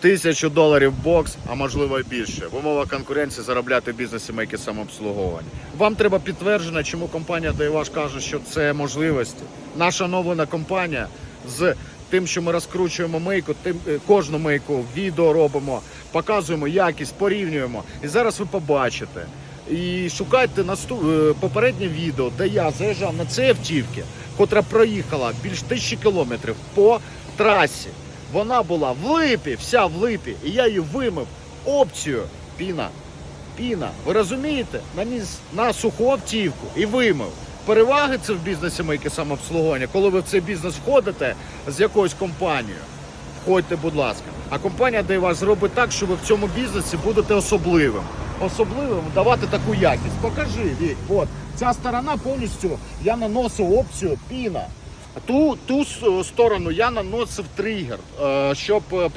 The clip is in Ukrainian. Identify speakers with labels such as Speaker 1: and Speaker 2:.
Speaker 1: Тисячу доларів бокс, а можливо і більше. В умовах конкуренції заробляти в бізнесі мейки самообслуговування. Вам треба підтвердження, чому компанія Дайваш каже, що це можливості. Наша оновлена компанія з тим, що ми розкручуємо мейку, тим е, кожну мейку відео робимо, показуємо якість, порівнюємо. І зараз ви побачите. І шукайте наступ... е, попереднє відео, де я заїжджав на цій автівці, котра проїхала більш тисячі кілометрів по трасі. Вона була в липі, вся в липі, і я її вимив опцію піна. Піна, ви розумієте? Наніс на суху автівку і вимив. Переваги це в бізнесі мийки самообслуговування, коли ви в цей бізнес входите з якоюсь компанією. Входьте, будь ласка. А компанія де вас зробить так, що ви в цьому бізнесі будете особливим. Особливим давати таку якість. Покажи, Вік, от ця сторона повністю я наносив опцію піна. Ту, ту сторону я наносив тригер, е, щоб е,